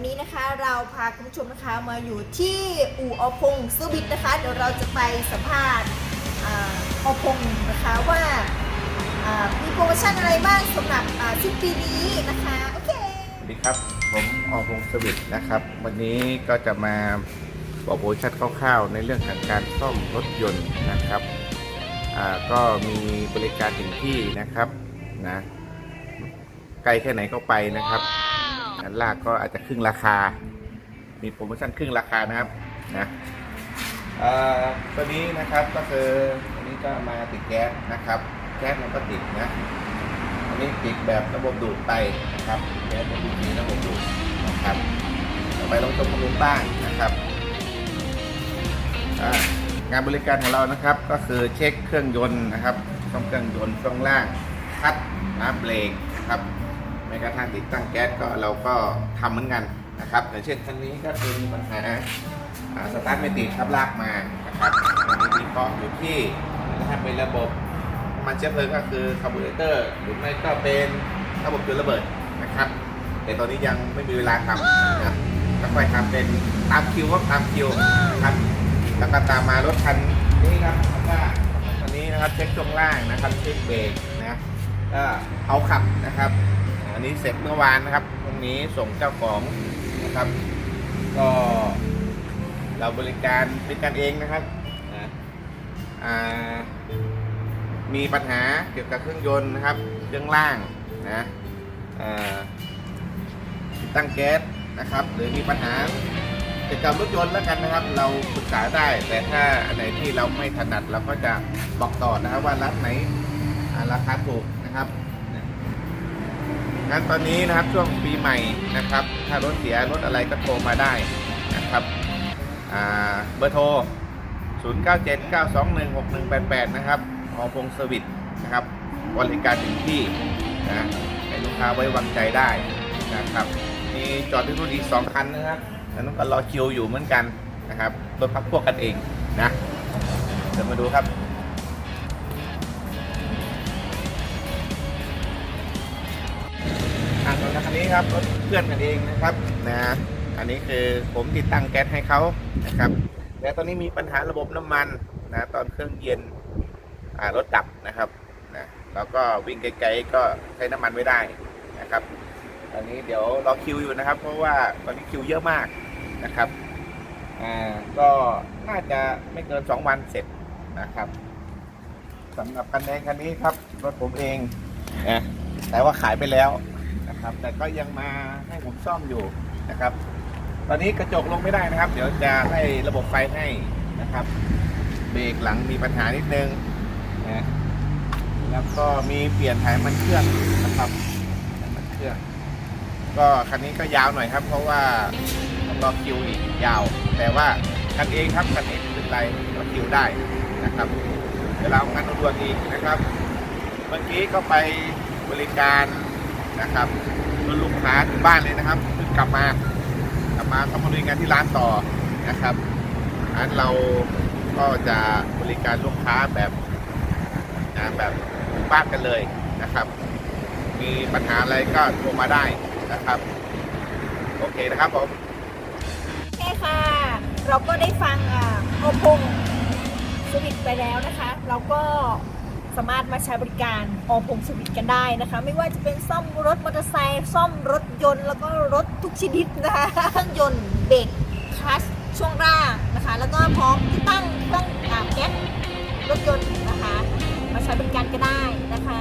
วันนี้นะคะเราพาคุณผู้ชมนะคะมาอยู่ที่อู่อพงซื้อบิดนะคะ เดี๋ยวเราจะไปสัมภาษณ์ออพงนะคะว่ามีโปรโมชั่นอะไรบ้างสำหรับอ่าสิ้นปีนี้นะคะโอเคสวัสดีครับผมอพงศ์สวิทนะครับ วันนี้ก็จะมาบอกโปรโมชั่นคร่าวๆในเรื่องของการซ่อมรถยนต์นะครับก็มีบริการถึงที่นะครับนะไกลแค่ไหนก็ไปนะครับ อันลากก็อาจจะครึ่งราคา มีโปรโมชั่นครึ่งราคานะครับนะเอ่อตัวนี้นะครับก็คืออันนี้ก็มาติดแก๊สนะครับแก๊สมันก็ติดนะอันนี้ติดแบบระบบดูดไปนะครับแก๊สระบบนี้ระบบดูดนะครับต่อไปเราชมบำรุงบ้างนะครับงานบริการของเรานะครับ ก็คือเช็คเครื่องยนต์นะครับซ่อมเครื่องยนต์ช่วงล่างคัดนะเบรกนะครับ แม้กระทั่งติดตั้งแก๊สก็เราก็ทำเหมือนกันนะครับอย่างเช่นคันนี้ก็คือมีปัญหาสตาร์ทไม่ติดครับลากมานะครับอันนี้วิเคราะห์อยู่ที่ถ้าเป็นระบบมันเชื้อเพลิงก็คือคาร์บูเรเตอร์หรือไม่ก็เป็นระบบจุดระเบิดนะครับ แต่ตอนนี้ยังไม่มีเวลาทำนะก็ค่อยทำเป็นตามคิวก็ตามคิวนะครับแล้วก็ตามมารถคันนี้ครับว่าคันนี้นะครับเช็คช่วงล่างนะครับเช็คเบรกนะก็เอาขับนะครับ อันนี้เสร็จเมื่อวานนะครับ ตรงนี้ส่งเจ้าของนะครับ ก็เราบริการบริการเองนะครับนะมีปัญหาเกี่ยวกับเครื่องยนต์นะครับ เครื่องล่างนะอ่อติดตั้งแก๊สนะครับ หรือมีปัญหาเกี่ยวกับรถยนต์แล้วกันนะครับ เราปรึกษาได้ แต่ถ้าอันไหนที่เราไม่ถนัดเราก็จะบอกต่อนะครับว่าร้านไหนราคาถูกนะครับ งั้นตอนนี้นะครับช่วงปีใหม่นะครับ ถ้ารถเสียรถอะไรก็โทรมาได้นะครับเบอร์โทร 0979216188 นะครับอพงศร์วิสนะครับบริการถึงที่นะให้ลูกค้าไว้วางใจได้นะครับมีจอดที่นู่นอีก 2 คันนะครับแล้วน้องก็รอคิวอยู่เหมือนกันนะครับรถพักพวกกันเองนะเดี๋ยวมาดูครับ นี้ครับรถเพื่อนกันเองนะครับนะอันนี้คือผมติดตั้งแก๊สให้เขานะครับแต่ตอนนี้มีปัญหาระบบน้ำมันนะตอนเครื่องเย็นอ่ารถดับนะครับนะแล้วก็วิ่งไกลๆก็ใช้น้ำมันไม่ได้นะครับ ตอนนี้เดี๋ยวรอคิวอยู่นะครับ เพราะว่าตอนนี้คิวเยอะมากนะครับอ่าก็น่าจะไม่เกิน 2 วันเสร็จนะครับสำหรับคันแดงคันนี้ครับรถผมเองนะแต่ว่าขายไปแล้ว นะครับ แต่ก็ยังมาให้ผมซ่อมอยู่นะครับ ตอนนี้กระจกลงไม่ได้นะครับ เดี๋ยวจะให้ระบบไฟให้นะครับ เบรกหลังมีปัญหานิดนึงนะแล้วก็มีเปลี่ยนถ่ายมันเครื่องนะครับมันเครื่อง ก็คันนี้ก็ยาวหน่อยครับ เพราะว่าต้องรอคิวอีกยาว แต่ว่าคันเองครับคันเองเป็นไรรอคิวได้นะครับเวลาเอางานด่วนอีกนะครับ เมื่อกี้ก็ไปบริการ นะครับรถลูกค้าถึงบ้านเลยนะครับเพิ่งกลับมากลับมาทำบริการที่ร้านต่อนะครับร้านเราก็จะบริการลูกค้าแบบนะแบบถึงบ้านกันเลยนะครับ มีปัญหาอะไรก็โทรมาได้นะครับ โอเคนะครับผมโอเคค่ะ เราก็ได้ฟังอ่าอพงสวิตไปแล้วนะคะ เราก็ สามารถมาใช้บริการอพงสวิตกันได้นะคะ ไม่ว่าจะเป็นซ่อมรถมอเตอร์ไซค์ซ่อมรถยนต์ แล้วก็รถทุกชนิดนะคะเครื่องยนต์เบรกคลัชช่วงล่างนะคะ แล้วก็พร้อมที่ตั้งเครื่องแก๊สรถยนต์นะคะ มาใช้บริการก็ได้นะคะ